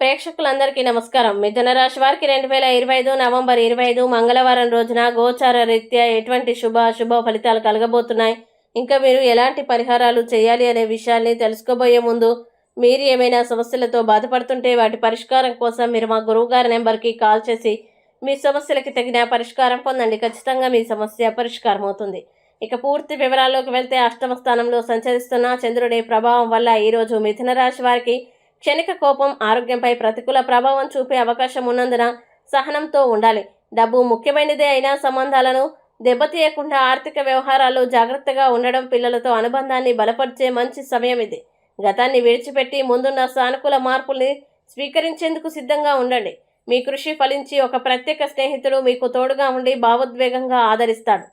ప్రేక్షకులందరికీ నమస్కారం. మిథున రాశి వారికి రెండు వేల ఇరవై ఐదు నవంబర్ ఇరవై ఐదు మంగళవారం రోజున గోచార రీత్యా ఎటువంటి శుభ అశుభ ఫలితాలు కలగబోతున్నాయి? ఇంకా మీరు ఎలాంటి పరిహారాలు చేయాలి అనే విషయాల్ని తెలుసుకోబోయే ముందు మీరు ఏమైనా సమస్యలతో బాధపడుతుంటే వాటి పరిష్కారం కోసం మీరు మా గురువు గారి నెంబర్కి కాల్ చేసి మీ సమస్యలకి తగిన పరిష్కారం పొందండి. ఖచ్చితంగా మీ సమస్య పరిష్కారం అవుతుంది. ఇక పూర్తి వివరాల్లోకి వెళ్తే అష్టమ స్థానంలో సంచరిస్తున్న చంద్రుడి ప్రభావం వల్ల ఈరోజు మిథున రాశి వారికి క్షణిక కోపం ఆరోగ్యంపై ప్రతికూల ప్రభావం చూపే అవకాశం ఉన్నందున సహనంతో ఉండాలి. డబ్బు ముఖ్యమైనదే అయినా సంబంధాలను దెబ్బతీయకుండా ఆర్థిక వ్యవహారాల్లో జాగ్రత్తగా ఉండడం పిల్లలతో అనుబంధాన్ని బలపరిచే మంచి సమయం ఇది. గతాన్ని విడిచిపెట్టి ముందున్న సానుకూల మార్పుల్ని స్వీకరించేందుకు సిద్ధంగా ఉండండి. మీ కృషి ఫలించి ఒక ప్రత్యేక స్నేహితుడు మీకు తోడుగా ఉండి భావోద్వేగంగా ఆదరిస్తాడు.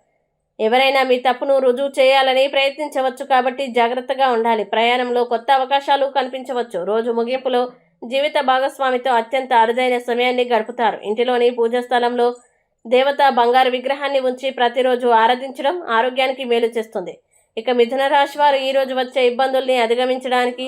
ఎవరైనా మీ తప్పును రుజువు చేయాలని ప్రయత్నించవచ్చు కాబట్టి జాగ్రత్తగా ఉండాలి. ప్రయాణంలో కొత్త అవకాశాలు కనిపించవచ్చు. రోజు ముగింపులో జీవిత భాగస్వామితో అత్యంత అరుదైన సమయాన్ని గడుపుతారు. ఇంటిలోని పూజా స్థలంలో దేవత బంగారు విగ్రహాన్ని ఉంచి ప్రతిరోజు ఆరాధించడం ఆరోగ్యానికి మేలు చేస్తుంది. ఇక మిథున రాశి వారు ఈరోజు వచ్చే ఇబ్బందుల్ని అధిగమించడానికి